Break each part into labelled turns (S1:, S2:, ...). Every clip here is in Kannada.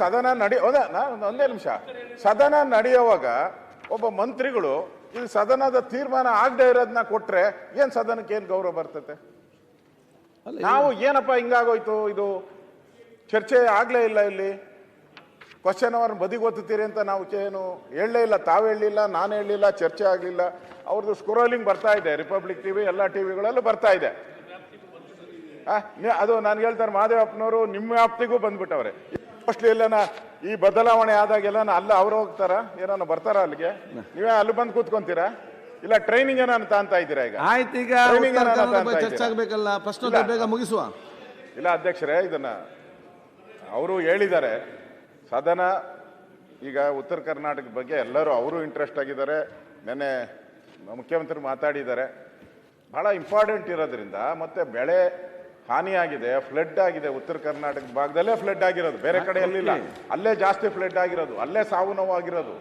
S1: ಸದನ ನಡಿ ಒಂದೇ ನಾ- ಒಂದೇ ನಿಮಿಷ. ಸದನ ನಡೆಯುವಾಗ ಒಬ್ಬ ಮಂತ್ರಿಗಳು ಇದು ಸದನದ ತೀರ್ಮಾನ ಆಗದೆ ಇರೋದನ್ನ ಕೊಟ್ರೆ ಏನ್ ಸದನಕ್ಕೆ ಏನ್ ಗೌರವ ಬರ್ತತೆ? ನಾವು ಏನಪ್ಪ ಹಿಂಗಾಗೋಯ್ತು ಇದು? ಚರ್ಚೆ ಆಗ್ಲೇ ಇಲ್ಲ ಇಲ್ಲಿ. ಕ್ವಶನ್ ಅವರ್ ಬದಿಗೊತ್ತೀರಿ ಅಂತ ನಾವು ಏನು ಹೇಳಲೇ ಇಲ್ಲ. ತಾವು ಹೇಳಲಿಲ್ಲ ನಾನು ಹೇಳಲಿಲ್ಲ ಚರ್ಚೆ ಆಗಲಿಲ್ಲ. ಅವ್ರದ್ದು ಸ್ಕ್ರೋಲಿಂಗ್ ಬರ್ತಾ ಇದೆ. ರಿಪಬ್ಲಿಕ್ ಟಿವಿ ಎಲ್ಲ ಟಿವಿಗಳಲ್ಲೂ ಬರ್ತಾ ಇದೆ. ಅದು ನಾನು ಹೇಳ್ತಾರೆ ಮಹಾದೇವಪ್ಪನವರು ನಿಮ್ಮ ವ್ಯಾಪ್ತಿಗೂ ಬಂದ್ಬಿಟ್ಟವ್ರೆ. ಮೋಸ್ಟ್ಲಿ ಎಲ್ಲನ ಈ ಬದಲಾವಣೆ ಆದಾಗೆಲ್ಲ ಅಲ್ಲ ಅವ್ರು ಹೋಗ್ತಾರ? ಏನಾನ ಬರ್ತಾರ ಅಲ್ಲಿಗೆ? ನೀವೇ ಅಲ್ಲಿ ಬಂದು ಕೂತ್ಕೊಂತೀರಾ? ಇಲ್ಲ ಟ್ರೈನಿಂಗ್ ಏನಾನ ತಾಂತ ಇದ್ದೀರಾ ಈಗ?
S2: ಆಯ್ತು ಈಗ
S1: ಟ್ರೈನಿಂಗ್
S2: ಉತ್ತರ
S1: ಏನಾರ
S2: ಕನ್ನಡ ಬಗ್ಗೆ
S1: ಅಂತ
S2: ಚರ್ಚೆ
S1: ಇದ್ದೀರಾ?
S2: ಆಗ್ಬೇಕಲ್ಲ ಪ್ರಶ್ನೋತ್ತರ ಬೇಗ ಮುಗಿಸುವ.
S1: ಇಲ್ಲ ಅಧ್ಯಕ್ಷರೇ ಇದನ್ನ ಅವರು ಹೇಳಿದ್ದಾರೆ. ಸದನ ಈಗ ಉತ್ತರ ಕರ್ನಾಟಕ ಬಗ್ಗೆ ಎಲ್ಲರೂ ಅವರು ಇಂಟ್ರೆಸ್ಟ್ ಆಗಿದ್ದಾರೆ. ನೆನ್ನೆ ಮುಖ್ಯಮಂತ್ರಿ ಮಾತಾಡಿದ್ದಾರೆ. ಬಹಳ ಇಂಪಾರ್ಟೆಂಟ್ ಇರೋದ್ರಿಂದ ಮತ್ತೆ ಬೆಳೆ ಹಾನಿಯಾಗಿದೆ ಫ್ಲಡ್ ಆಗಿದೆ ಉತ್ತರ ಕರ್ನಾಟಕ ಭಾಗದಲ್ಲೇ ಫ್ಲಡ್ ಆಗಿರೋದು. ಬೇರೆ ಕಡೆ ಎಲ್ಲಿಲ್ಲ ಅಲ್ಲೇ ಜಾಸ್ತಿ ಫ್ಲಡ್ ಆಗಿರೋದು ಅಲ್ಲೇ ಸಾವು ನೋವು ಆಗಿರೋದು.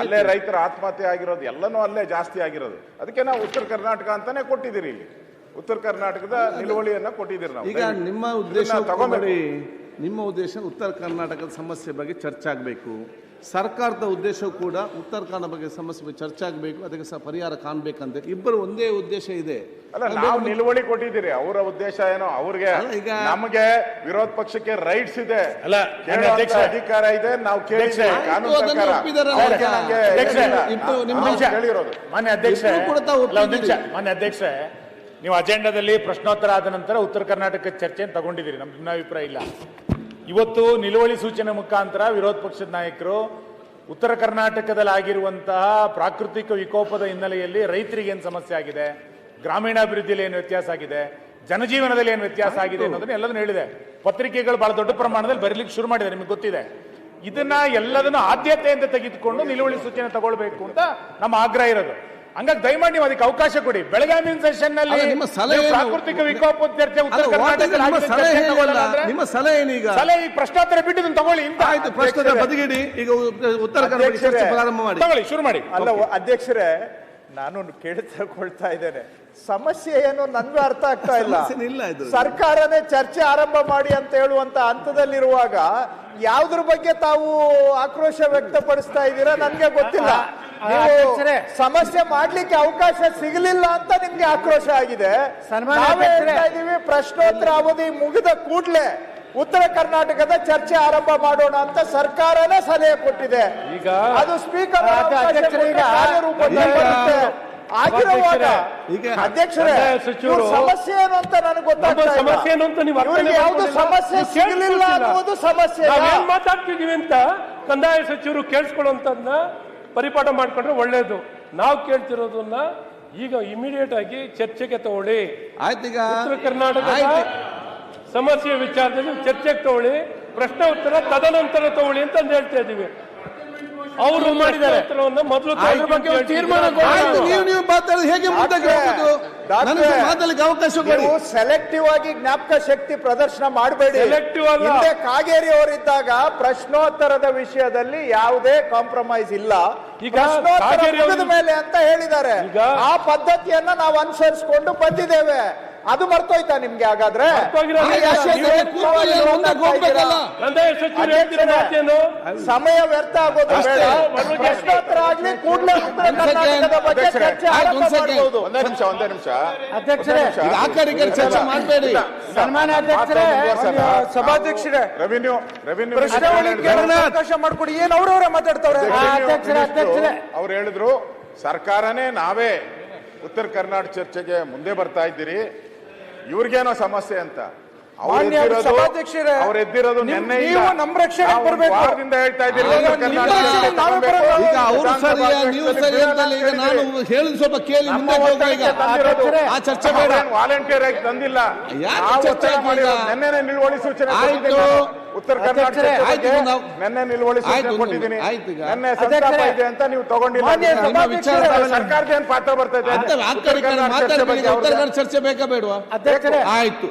S1: ಅಲ್ಲೇ ರೈತರ ಆತ್ಮಹತ್ಯೆ ಆಗಿರೋದು ಎಲ್ಲನೂ ಅಲ್ಲೇ ಜಾಸ್ತಿ ಆಗಿರೋದು. ಅದಕ್ಕೆ ನಾವು ಉತ್ತರ ಕರ್ನಾಟಕ ಅಂತಾನೆ ಕೊಟ್ಟಿದ್ದೀರಿ ಇಲ್ಲಿ. ಉತ್ತರ ಕರ್ನಾಟಕದ ನಿಲುವಳಿಯನ್ನ ಕೊಟ್ಟಿದ್ದೀರಿ ನಾವು.
S2: ಈಗ ನಿಮ್ಮ ಉದ್ದೇಶ ತಗೊಂಡ್ರಿ ನಿಮ್ಮ ಉದ್ದೇಶ ಉತ್ತರ ಕರ್ನಾಟಕದ ಸಮಸ್ಯೆ ಬಗ್ಗೆ ಚರ್ಚೆ ಆಗಬೇಕು. ಸರ್ಕಾರದ ಉದ್ದೇಶವೂ ಕೂಡ ಉತ್ತರ ಕನ್ನಡ ಬಗ್ಗೆ ಸಮಸ್ಯೆ ಬಗ್ಗೆ ಚರ್ಚೆ ಆಗಬೇಕು ಅದಕ್ಕೆ ಸಹ ಪರಿಹಾರ ಕಾಣಬೇಕಂತೆ. ಇಬ್ಬರು ಒಂದೇ ಉದ್ದೇಶ ಇದೆ.
S1: ಅಲ್ಲ ನಾವು ನಿಲುವಳಿ ಕೊಟ್ಟಿದ್ದೀರಿ ಅವರ ಉದ್ದೇಶ ಏನೋ? ಅವ್ರಿಗೆ ನಮಗೆ ವಿರೋಧ ಪಕ್ಷಕ್ಕೆ ರೈಟ್ಸ್ ಇದೆ. ಅಧಿಕಾರ ಇದೆ ನಾವು.
S3: ಮಾನ್ಯ ಅಧ್ಯಕ್ಷ. ಮಾನ್ಯ ಅಧ್ಯಕ್ಷ ನೀವು ಅಜೆಂಡಾದಲ್ಲಿ ಪ್ರಶ್ನೋತ್ತರ ಆದ ನಂತರ ಉತ್ತರ ಕರ್ನಾಟಕ ಚರ್ಚೆಯನ್ನು ತಗೊಂಡಿದ್ದೀರಿ ನಮ್ಮ ಭಿನ್ನಾಭಿಪ್ರಾಯ ಇಲ್ಲ. ಇವತ್ತು ನಿಲುವಳಿ ಸೂಚನೆ ಮುಖಾಂತರ ವಿರೋಧ ಪಕ್ಷದ ನಾಯಕರು ಉತ್ತರ ಕರ್ನಾಟಕದಲ್ಲಿ ಆಗಿರುವಂತಹ ಪ್ರಾಕೃತಿಕ ವಿಕೋಪದ ಹಿನ್ನೆಲೆಯಲ್ಲಿ ರೈತರಿಗೆ ಏನು ಸಮಸ್ಯೆ ಆಗಿದೆ ಗ್ರಾಮೀಣಾಭಿವೃದ್ಧಿಯಲ್ಲಿ ಏನು ವ್ಯತ್ಯಾಸ ಆಗಿದೆ ಜನಜೀವನದಲ್ಲಿ ಏನು ವ್ಯತ್ಯಾಸ ಆಗಿದೆ ಅನ್ನೋದನ್ನ ಎಲ್ಲದನ್ನು ಹೇಳಿದೆ. ಪತ್ರಿಕೆಗಳು ಬಹಳ ದೊಡ್ಡ ಪ್ರಮಾಣದಲ್ಲಿ ಬರೀಲಿಕ್ಕೆ ಶುರು ಮಾಡಿದೆ ನಿಮಗೆ ಗೊತ್ತಿದೆ. ಇದನ್ನ ಎಲ್ಲದನ್ನು ಆದ್ಯತೆಯಿಂದ ತೆಗೆದುಕೊಂಡು ನಿಲುವಳಿ ಸೂಚನೆ ತಗೊಳ್ಬೇಕು ಅಂತ ನಮ್ಮ ಆಗ್ರಹ ಇರೋದು. ಹಂಗಾಗಿ ದಯಮಾಡಿ ನೀವು ಅದಕ್ಕೆ ಅವಕಾಶ ಕೊಡಿ. ಬೆಳಗಾವಿ
S2: ಸೆಷನ್ನಲ್ಲಿ ನಿಮ್ಮ ಸಲಹೆ
S3: ನೀವು
S2: ಏನು?
S3: ಪ್ರಾಕೃತಿಕ ವಿಕೋಪ
S2: ನಿಮ್ಮ ಸಲಹೆ ನಿಮ್ಮ ಸಲಹೆ ಏನೀಗ?
S3: ಸಲಹೆ ಈ ಪ್ರಶ್ನೋತ್ತರ ಬಿಟ್ಟು ಇದನ್ನ ತಗೊಳ್ಳಿ ಇಂತ.
S2: ಆಯ್ತು ಪ್ರಶ್ನೆ ಬದಿಗಿಡಿ. ಈಗ ಉತ್ತರ ಕನ್ನಡ ಚರ್ಚೆ ಪ್ರಾರಂಭ ಮಾಡಿ.
S3: ತಗೊಳ್ಳಿ ಶುರು ಮಾಡಿ.
S4: ಅಲ್ಲ ಅಧ್ಯಕ್ಷರೇ ನಾನು ಕೇಳಿಕೊಳ್ತಾ ಇದ್ದೇನೆ. ಸಮಸ್ಯೆ ಏನು ನನ್ಗೂ ಅರ್ಥ ಆಗ್ತಾ ಇಲ್ಲ. ಸರ್ಕಾರನೇ ಚರ್ಚೆ ಆರಂಭ ಮಾಡಿ ಅಂತ ಹೇಳುವಂತ ಹಂತದಲ್ಲಿರುವಾಗ ಯಾವ್ದ್ರ ಬಗ್ಗೆ ತಾವು ಆಕ್ರೋಶ ವ್ಯಕ್ತಪಡಿಸ್ತಾ ಇದ್ದೀರಾ? ನನ್ಗೆ ಗೊತ್ತಿಲ್ಲ. ಸಮಸ್ಯೆ ಮಾಡ್ಲಿಕ್ಕೆ ಅವಕಾಶ ಸಿಗಲಿಲ್ಲ ಅಂತ ನಿಮ್ಗೆ ಆಕ್ರೋಶ ಆಗಿದೆ. ಇದೀವಿ ಪ್ರಶ್ನೋತ್ತರ ಅವಧಿ ಮುಗಿದ ಕೂಡಲೇ ಉತ್ತರ ಕರ್ನಾಟಕದ ಚರ್ಚೆ ಆರಂಭ ಮಾಡೋಣ ಅಂತ ಸರ್ಕಾರನೇ ಸಲಹೆ ಕೊಟ್ಟಿದೆ.
S5: ಈಗ
S4: ಅದು ಸ್ಪೀಕರ್ ಆಗಿರುವಾಗ ಅಧ್ಯಕ್ಷರೇ ಸಮಸ್ಯೆ ಏನು ಅಂತ ನನಗೆ ಗೊತ್ತಾಗ್ತಾ
S5: ಸಮಸ್ಯೆ ಏನು ಅಂತ ನೀವು
S4: ಇವ್ರಿಗೆ ಸಮಸ್ಯೆ ಸಿಗಲಿಲ್ಲ. ಅನ್ನೋದು ಸಮಸ್ಯೆ
S5: ಮಾತಾಡ್ತಿದೀವಿ ಅಂತ ಕಂದಾಯ ಸಚಿವರು ಕೇಳಿಸ್ಕೊಳ್ಳುವಂತದ್ನ ಪರಿಪಾಠ ಮಾಡ್ಕೊಂಡ್ರೆ ಒಳ್ಳೇದು. ನಾವು ಕೇಳ್ತಿರೋದನ್ನ ಈಗ ಇಮಿಡಿಯೇಟ್ ಆಗಿ ಚರ್ಚೆಗೆ ತಗೊಳ್ಳಿ.
S2: ಆಯ್ತು ಈಗ
S5: ಉತ್ತರ ಕರ್ನಾಟಕದ. ಸಮಸ್ಯೆ ವಿಚಾರದಲ್ಲಿ ಚರ್ಚೆಗೆ ತಗೊಳ್ಳಿ. ಪ್ರಶ್ನೆ ಉತ್ತರ ತದನಂತರ ತಗೊಳ್ಳಿ ಅಂತ ಹೇಳ್ತಾ ಇದೀವಿ. ಅವರು ಮಾಡಿದ್ದಾರೆ. ಮೊದಲು
S2: ತೀರ್ಮಾನ ನೀವು ನೀವು ಮಾತಾಡೋದು ಹೇಗೆ ಮುಂದಕ್ಕೆ ಹೋಗೋದು ನನಗೆ ಮಾತಾಡಲಿಕ್ಕೆ ಅವಕಾಶ ಕೊಡಿ.
S4: ಸೆಲೆಕ್ಟಿವ್ ಆಗಿ ಜ್ಞಾಪಕ ಶಕ್ತಿ ಪ್ರದರ್ಶನ ಮಾಡಬೇಡಿ.
S5: ಸೆಲೆಕ್ಟಿವ್ ಅಲ್ಲ.
S4: ಹಿಂದೆ ಕಾಗೇರಿ ಅವರಿದ್ದಾಗ ಪ್ರಶ್ನೋತ್ತರದ ವಿಷಯದಲ್ಲಿ ಯಾವುದೇ ಕಾಂಪ್ರಮೈಸ್ ಇಲ್ಲ.
S5: ಈಗ
S4: ಮೇಲೆ ಅಂತ ಹೇಳಿದ್ದಾರೆ.
S5: ಈಗ-
S4: ಆ ಪದ್ಧತಿಯನ್ನ ನಾವು ಅನುಸರಿಸಿಕೊಂಡು ಬಂದಿದ್ದೇವೆ. ಅದು ಮರ್ತೋಯ್ತಾ ನಿಮ್ಗೆ ಹಾಗಾದ್ರೆ? ಸಮಯ ವ್ಯರ್ಥ ಆಗೋದು ಬೇಡ.
S5: ಅಷ್ಟೇ.
S4: ಪ್ರಶ್ನೋತ್ತರ ಆಗ್ಲಿ ಕೂಡಲೇ ಉತ್ತರ
S2: ಒಂದ್ second.
S4: ಕರ್ನಾಟಕದ ಬಗ್ಗೆ
S1: ಅಧ್ಯಕ್ಷರೇ,
S4: ಚರ್ಚೆ ಆರಂಭ
S2: ಒಂದ್
S1: ನಿಮಿಷ ಒಂದೇ ನಿಮಿಷ
S5: ಅಧ್ಯಕ್ಷರೇ,
S2: ಚರ್ಚೆ ಮಾಡಬೇಡಿ.
S5: ಸನ್ಮಾನ್ಯ ಅಧ್ಯಕ್ಷರೇ,
S4: ಸಭಾಧ್ಯಕ್ಷರೇ.
S1: ರೆವಿನ್ಯೂ ರೆವಿನ್ಯೂ
S4: ಪ್ರಶ್ನಾವಳಿಗೆ ಅವಕಾಶ ಮಾಡ್ಕೊಡಿ. ಏನ್ ಅವ್ರವ್ರೆ ಮಾತಾಡ್ತಾವ್ರೆ?
S5: ಅಧ್ಯಕ್ಷರೇ, ಅಧ್ಯಕ್ಷರೇ.
S1: ಅವ್ರು ಹೇಳಿದ್ರು ಸರ್ಕಾರನೇ ನಾವೇ ಉತ್ತರ ಕರ್ನಾಟಕ ಚರ್ಚೆಗೆ ಮುಂದೆ ಬರ್ತಾ ಇದ್ದೀರಿ. ಇವ್ರಿಗೇನೋ ಸಮಸ್ಯೆ ಅಂತ. ಅವ್ರು
S4: ಸಭಾಧ್ಯಕ್ಷರೇ,
S1: ಅವ್ರು ಎದ್ದಿರೋದು
S4: ನೀವು-
S1: ನೆನ್ನೆ
S4: ನೀವು ನಮ್ಮ ರಕ್ಷಣೆಗೆ
S1: ನಾವು ವಾರದಿಂದ ಹೇಳ್ತಾ ಇದ್ದೀರಿ ಉತ್ತರ ಕರ್ನಾಟಕ ಚರ್ಚೆ
S4: ನಾವೇ
S2: ಈಗ ಅವರು ಸರಿಯಾ ನೀವು ಸರಿ ಅಂತಲ್ಲ ಈಗ ನಾನು ಹೇಳಿದ್ ಸ್ವಲ್ಪ ಕೇಳಿ ಮುಂದೆ ಹೋಗುವ ಈಗ. ಆ ಚರ್ಚೆ ಬೇಡ.
S1: ವಾಲಂಟಿಯರ್ ಆಗಿ ತಂದಿಲ್ಲ
S2: ಯಾಕೆ ಚರ್ಚೆ
S1: ಒತ್ತಾಯ
S2: ಈಗ?
S1: ಮಾಡಿರೋದು ನಿಲುವಳಿ ಸೂಚನೆ
S2: ಆಯ್ತು.
S1: ಉತ್ತರ ಕರ್ನಾಟಕ ಚರ್ಚೆ
S2: ಆಯ್ತು,
S1: ಬಗ್ಗೆ ನೆನ್ನೆ ನಿಲುವಳಿ ಸೂಚನೆ ಕೊಟ್ಟಿದ್ದೀನಿ.
S2: ಆಯ್ತು ಈಗ.
S1: ನೆನ್ನೆ ಸಂತಾಪ
S4: ಅಧ್ಯಕ್ಷರೇ,
S1: ಇದೆ ಅಂತ ನೀವು ತಗೊಂಡಿಲ್ಲ.
S4: ಮಾನ್ಯ
S1: ಅದನ್ನ.
S2: ನಿಮ್ಮ ವಿಚಾರ
S1: ಸರ್ಕಾರದ ಏನ್ ಪಾತ್ರ ಬರ್ತೈತೆ ಉತ್ತರ ಚರ್ಚೆ
S2: ಕನ್ನಡ ಬೇಕಾ ಬೇಡವಾ?
S4: ಅಧ್ಯಕ್ಷರೇ
S2: ಆಯ್ತು.